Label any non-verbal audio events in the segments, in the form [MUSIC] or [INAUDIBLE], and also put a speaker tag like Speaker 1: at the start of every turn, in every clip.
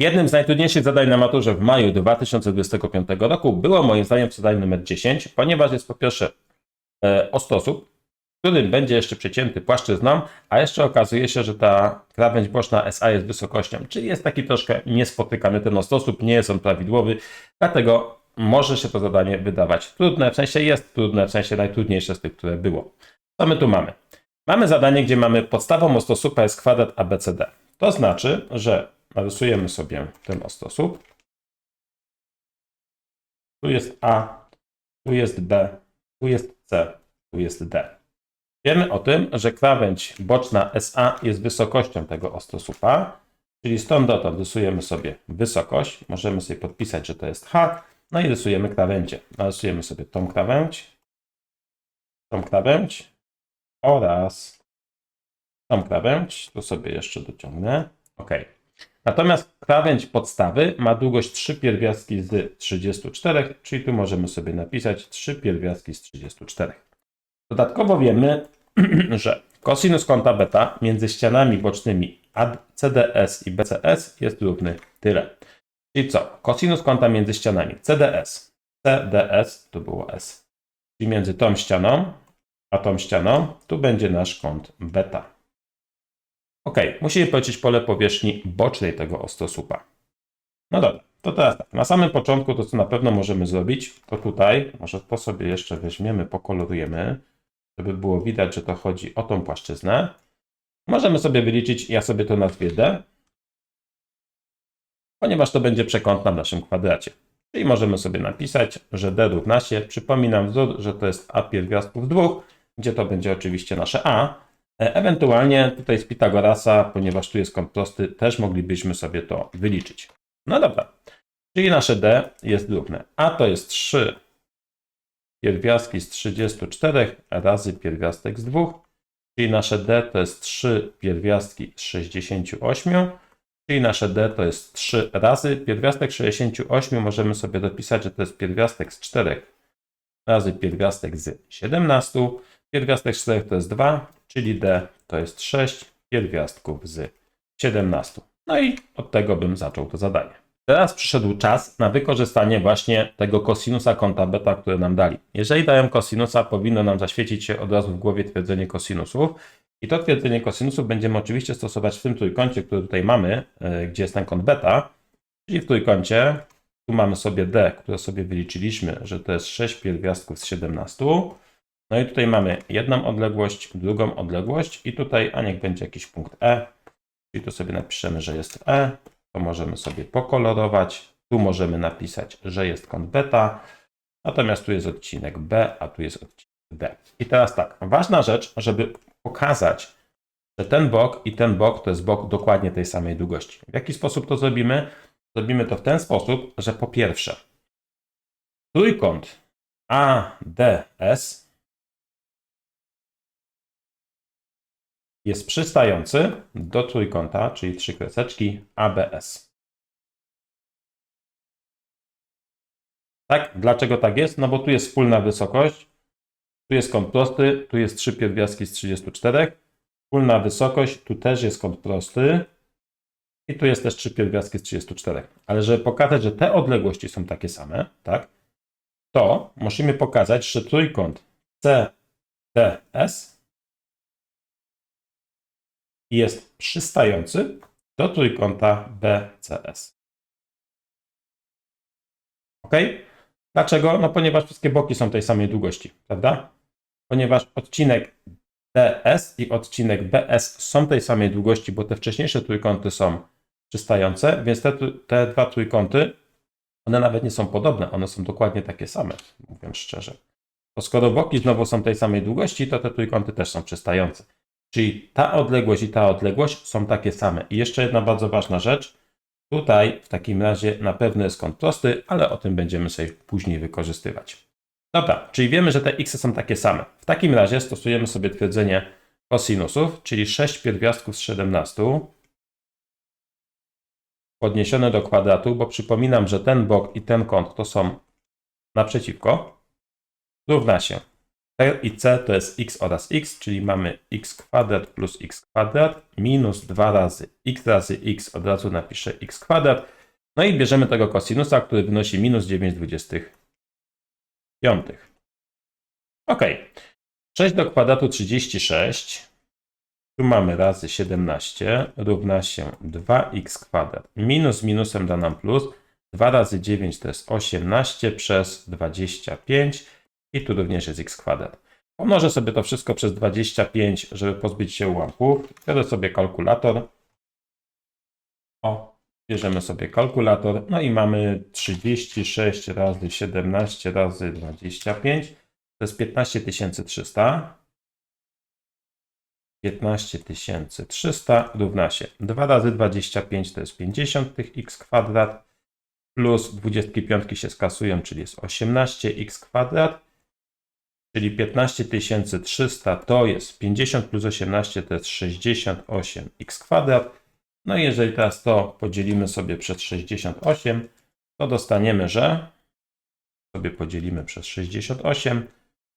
Speaker 1: Jednym z najtrudniejszych zadań na maturze w maju 2025 roku było moim zdaniem zadanie numer 10, ponieważ jest po pierwsze e, ostosób, w którym będzie jeszcze przecięty płaszczyzną, a jeszcze okazuje się, że ta krawędź boczna SA jest wysokością, czyli jest taki troszkę niespotykany ten ostosób, nie jest on prawidłowy, dlatego może się to zadanie wydawać trudne, w sensie jest trudne, w sensie najtrudniejsze z tych, które było. Co my tu mamy? Mamy zadanie, gdzie mamy podstawą ostosupa jest kwadrat ABCD. To znaczy, że narysujemy sobie ten ostosłup. Tu jest A, tu jest B, tu jest C, tu jest D. Wiemy o tym, że krawędź boczna SA jest wysokością tego ostosłupa, czyli stąd dotąd rysujemy sobie wysokość. Możemy sobie podpisać, że to jest H, no i rysujemy krawędzie. Narysujemy sobie tą krawędź, tą krawędź oraz tą krawędź. Tu sobie jeszcze dociągnę. OK. Natomiast krawędź podstawy ma długość 3 pierwiastki z 34, czyli tu możemy sobie napisać 3 pierwiastki z 34. Dodatkowo wiemy, [CLEARS THROAT] że kosinus kąta beta między ścianami bocznymi CDS i BCS jest równy tyle. Czyli co? Kosinus kąta między ścianami CDS, CDS, tu było S, czyli między tą ścianą a tą ścianą, tu będzie nasz kąt beta. Ok, musimy policzyć pole powierzchni bocznej tego ostosupa. No dobra, to teraz tak. Na samym początku to, co na pewno możemy zrobić, to tutaj, może to sobie jeszcze weźmiemy, pokolorujemy, żeby było widać, że to chodzi o tą płaszczyznę. Możemy sobie wyliczyć, ja sobie to nazwię D, ponieważ to będzie przekątna w naszym kwadracie. Czyli możemy sobie napisać, że D równa się, przypominam wzór, że to jest A pierwiastków dwóch, gdzie to będzie oczywiście nasze A, Ewentualnie tutaj z Pitagorasa, ponieważ tu jest kąt prosty, też moglibyśmy sobie to wyliczyć. No dobra, czyli nasze D jest równe. A to jest 3 pierwiastki z 34 razy pierwiastek z 2, czyli nasze D to jest 3 pierwiastki z 68, czyli nasze D to jest 3 razy pierwiastek 68. Możemy sobie dopisać, że to jest pierwiastek z 4 razy pierwiastek z 17. Pierwiastek 4 to jest 2, czyli D to jest 6 pierwiastków z 17. No i od tego bym zaczął to zadanie. Teraz przyszedł czas na wykorzystanie właśnie tego kosinusa kąta beta, które nam dali. Jeżeli dają kosinusa, powinno nam zaświecić się od razu w głowie twierdzenie kosinusów. I to twierdzenie kosinusów będziemy oczywiście stosować w tym trójkącie, który tutaj mamy, yy, gdzie jest ten kąt beta. Czyli w trójkącie, tu mamy sobie D, które sobie wyliczyliśmy, że to jest 6 pierwiastków z 17. No i tutaj mamy jedną odległość, drugą odległość i tutaj, a niech będzie jakiś punkt E, czyli tu sobie napiszemy, że jest E, to możemy sobie pokolorować, tu możemy napisać, że jest kąt beta, natomiast tu jest odcinek B, a tu jest odcinek D. I teraz tak, ważna rzecz, żeby pokazać, że ten bok i ten bok to jest bok dokładnie tej samej długości. W jaki sposób to zrobimy? Zrobimy to w ten sposób, że po pierwsze, trójkąt ADS jest przystający do trójkąta, czyli trzy kreseczki ABS. Tak? Dlaczego tak jest? No bo tu jest wspólna wysokość, tu jest kąt prosty, tu jest 3 pierwiastki z 34, wspólna wysokość, tu też jest kąt prosty i tu jest też 3 pierwiastki z 34. Ale żeby pokazać, że te odległości są takie same, tak? To musimy pokazać, że trójkąt CDS jest przystający do trójkąta BCS. Ok? Dlaczego? No ponieważ wszystkie boki są tej samej długości, prawda? Ponieważ odcinek DS i odcinek BS są tej samej długości, bo te wcześniejsze trójkąty są przystające, więc te, te dwa trójkąty, one nawet nie są podobne, one są dokładnie takie same, mówiąc szczerze. To skoro boki znowu są tej samej długości, to te trójkąty też są przystające. Czyli ta odległość i ta odległość są takie same. I jeszcze jedna bardzo ważna rzecz. Tutaj w takim razie na pewno jest kąt prosty, ale o tym będziemy sobie później wykorzystywać. Dobra, czyli wiemy, że te x są takie same. W takim razie stosujemy sobie twierdzenie kosinusów, czyli 6 pierwiastków z 17 podniesione do kwadratu, bo przypominam, że ten bok i ten kąt to są naprzeciwko, równa się T i C to jest x oraz x, czyli mamy x kwadrat plus x kwadrat minus 2 razy x razy x, od razu napiszę x kwadrat. No i bierzemy tego kosinusa, który wynosi minus 9 dwudziestych piątych. Ok. 6 do kwadratu 36. Tu mamy razy 17 równa się 2x kwadrat. Minus minusem da nam plus. 2 razy 9 to jest 18 przez 25 i tu również jest x kwadrat. Pomnożę sobie to wszystko przez 25, żeby pozbyć się ułamków. Biorę sobie kalkulator. O, bierzemy sobie kalkulator. No i mamy 36 razy 17 razy 25. To jest 15300. 15300 równa się 2 razy 25 to jest 50 tych x kwadrat plus 25 się skasują, czyli jest 18x kwadrat, czyli 15300 to jest 50 plus 18 to jest 68x kwadrat. No i jeżeli teraz to podzielimy sobie przez 68, to dostaniemy, że sobie podzielimy przez 68,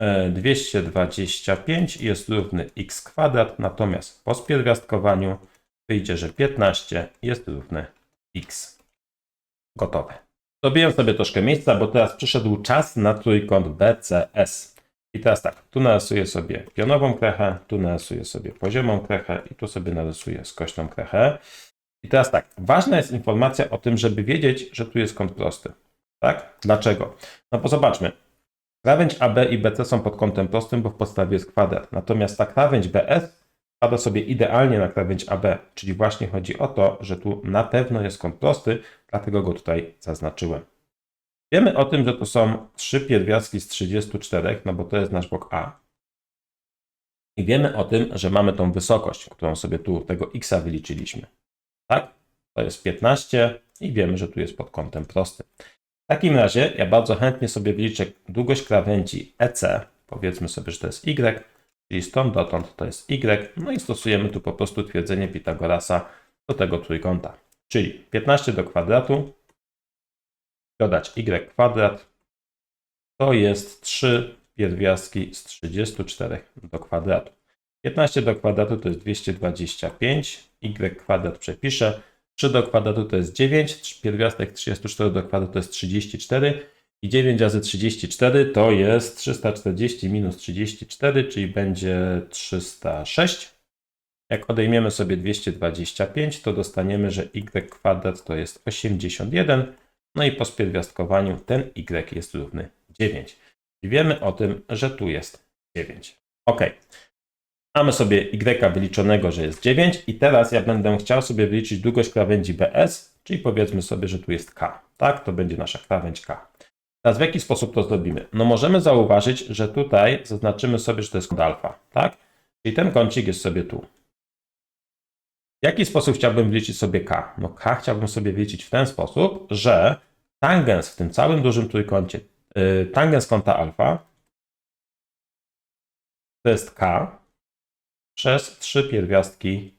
Speaker 1: e, 225 jest równy x kwadrat, natomiast po spierwiastkowaniu wyjdzie, że 15 jest równy x. Gotowe. Zrobiłem sobie troszkę miejsca, bo teraz przyszedł czas na trójkąt BCS. I teraz tak, tu narysuję sobie pionową krechę, tu narysuję sobie poziomą krechę i tu sobie narysuję skośną krechę. I teraz tak, ważna jest informacja o tym, żeby wiedzieć, że tu jest kąt prosty. Tak? Dlaczego? No bo zobaczmy. Krawędź AB i BC są pod kątem prostym, bo w podstawie jest kwadrat. Natomiast ta krawędź BS pada sobie idealnie na krawędź AB, czyli właśnie chodzi o to, że tu na pewno jest kąt prosty, dlatego go tutaj zaznaczyłem. Wiemy o tym, że to są trzy pierwiastki z 34, no bo to jest nasz bok A. I wiemy o tym, że mamy tą wysokość, którą sobie tu tego x wyliczyliśmy. Tak? To jest 15 i wiemy, że tu jest pod kątem prostym. W takim razie ja bardzo chętnie sobie wyliczę długość krawędzi EC. Powiedzmy sobie, że to jest y, czyli stąd dotąd to jest y. No i stosujemy tu po prostu twierdzenie Pitagorasa do tego trójkąta. Czyli 15 do kwadratu dodać y kwadrat to jest 3 pierwiastki z 34 do kwadratu. 15 do kwadratu to jest 225, y kwadrat przepiszę, 3 do kwadratu to jest 9, pierwiastek 34 do kwadratu to jest 34 i 9 razy 34 to jest 340 minus 34, czyli będzie 306. Jak odejmiemy sobie 225, to dostaniemy, że y kwadrat to jest 81, no i po spierwiastkowaniu ten y jest równy 9. I wiemy o tym, że tu jest 9. Ok. Mamy sobie y wyliczonego, że jest 9 i teraz ja będę chciał sobie wyliczyć długość krawędzi BS, czyli powiedzmy sobie, że tu jest K. Tak, to będzie nasza krawędź K. Teraz w jaki sposób to zrobimy? No możemy zauważyć, że tutaj zaznaczymy sobie, że to jest kąt alfa, tak? Czyli ten kącik jest sobie tu. W jaki sposób chciałbym wyliczyć sobie K? No K chciałbym sobie wyliczyć w ten sposób, że tangens w tym całym dużym trójkącie, yy, tangens kąta alfa to jest K przez 3 pierwiastki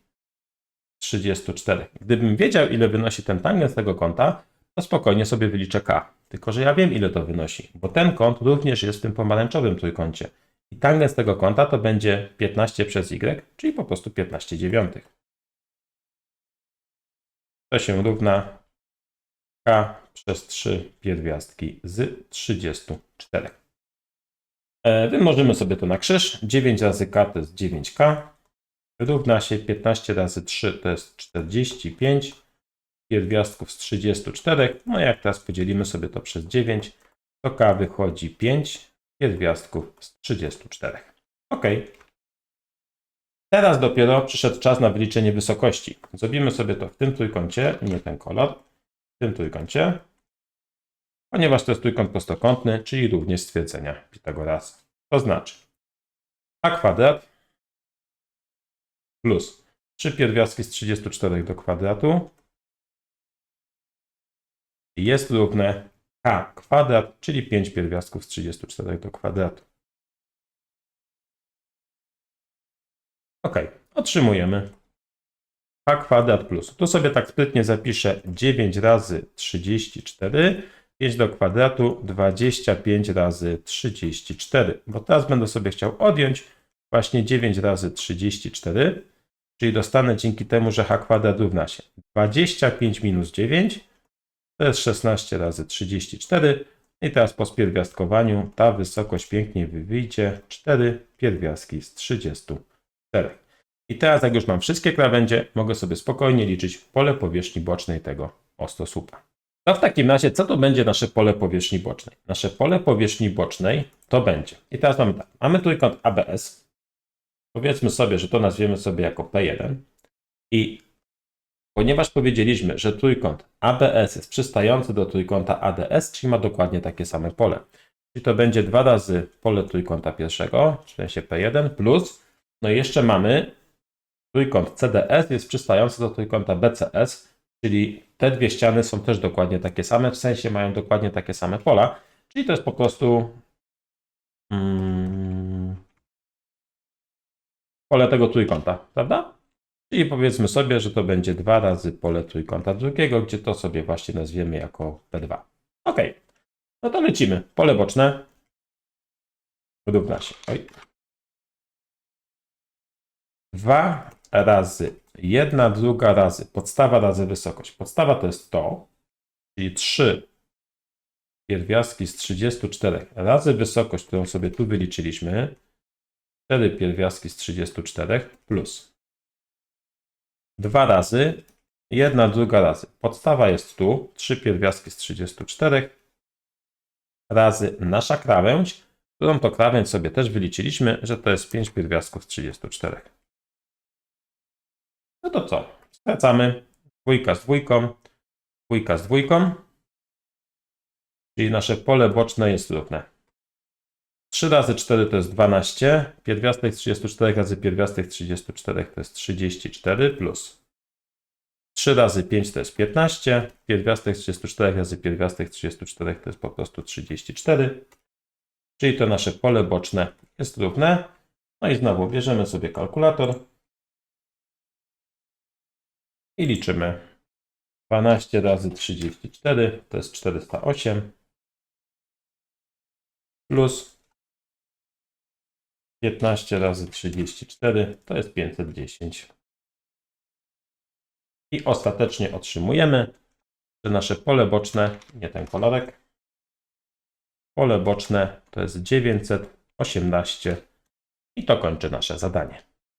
Speaker 1: 34. Gdybym wiedział, ile wynosi ten tangens tego kąta, to spokojnie sobie wyliczę K. Tylko, że ja wiem, ile to wynosi, bo ten kąt również jest w tym pomarańczowym trójkącie. I tangens tego kąta to będzie 15 przez y, czyli po prostu 15 dziewiątych. To się równa k przez 3 pierwiastki z 34. E, Wymożymy sobie to na krzyż. 9 razy k to jest 9k. Równa się 15 razy 3 to jest 45 pierwiastków z 34. No jak teraz podzielimy sobie to przez 9, to k wychodzi 5 pierwiastków z 34. OK. Teraz dopiero przyszedł czas na wyliczenie wysokości. Zrobimy sobie to w tym trójkącie, nie ten kolor, w tym trójkącie, ponieważ to jest trójkąt prostokątny, czyli również stwierdzenia Pitagorasa. To znaczy a kwadrat plus 3 pierwiastki z 34 do kwadratu jest równe k kwadrat, czyli 5 pierwiastków z 34 do kwadratu. Ok, otrzymujemy. K kwadrat plus. Tu sobie tak sprytnie zapiszę 9 razy 34 5 do kwadratu 25 razy 34, bo teraz będę sobie chciał odjąć właśnie 9 razy 34, czyli dostanę dzięki temu, że h kwadrat równa się 25 minus 9, to jest 16 razy 34 i teraz po spierwiastkowaniu ta wysokość pięknie wyjdzie 4 pierwiastki z 34. I teraz jak już mam wszystkie krawędzie, mogę sobie spokojnie liczyć pole powierzchni bocznej tego ostosłupa. To w takim razie, co to będzie nasze pole powierzchni bocznej? Nasze pole powierzchni bocznej to będzie. I teraz mamy tak. Mamy trójkąt ABS. Powiedzmy sobie, że to nazwiemy sobie jako P1. I ponieważ powiedzieliśmy, że trójkąt ABS jest przystający do trójkąta ADS, czyli ma dokładnie takie same pole. Czyli to będzie dwa razy pole trójkąta pierwszego, sensie P1, plus, no i jeszcze mamy trójkąt CDS jest przystający do trójkąta BCS, czyli te dwie ściany są też dokładnie takie same, w sensie mają dokładnie takie same pola, czyli to jest po prostu mm, pole tego trójkąta, prawda? Czyli powiedzmy sobie, że to będzie dwa razy pole trójkąta drugiego, gdzie to sobie właśnie nazwiemy jako P2. Ok, no to lecimy. Pole boczne równa się. Oj. 2 razy 1 druga razy podstawa razy wysokość. Podstawa to jest to, czyli 3 pierwiastki z 34 razy wysokość, którą sobie tu wyliczyliśmy. 4 pierwiastki z 34 plus 2 razy 1 druga razy. Podstawa jest tu 3 pierwiastki z 34 razy nasza krawędź, którą to krawędź sobie też wyliczyliśmy, że to jest 5 pierwiastków z 34. No to co? Skracamy. Dwójka z dwójką, dwójka z dwójką. Czyli nasze pole boczne jest równe. 3 razy 4 to jest 12. Pierwiastek z 34 razy pierwiastek 34 to jest 34 plus 3 razy 5 to jest 15. Pierwiastek z 34 razy pierwiastek 34 to jest po prostu 34. Czyli to nasze pole boczne jest równe. No i znowu bierzemy sobie kalkulator i liczymy. 12 razy 34 to jest 408 plus 15 razy 34 to jest 510. I ostatecznie otrzymujemy, że nasze pole boczne, nie ten kolorek, pole boczne to jest 918 i to kończy nasze zadanie.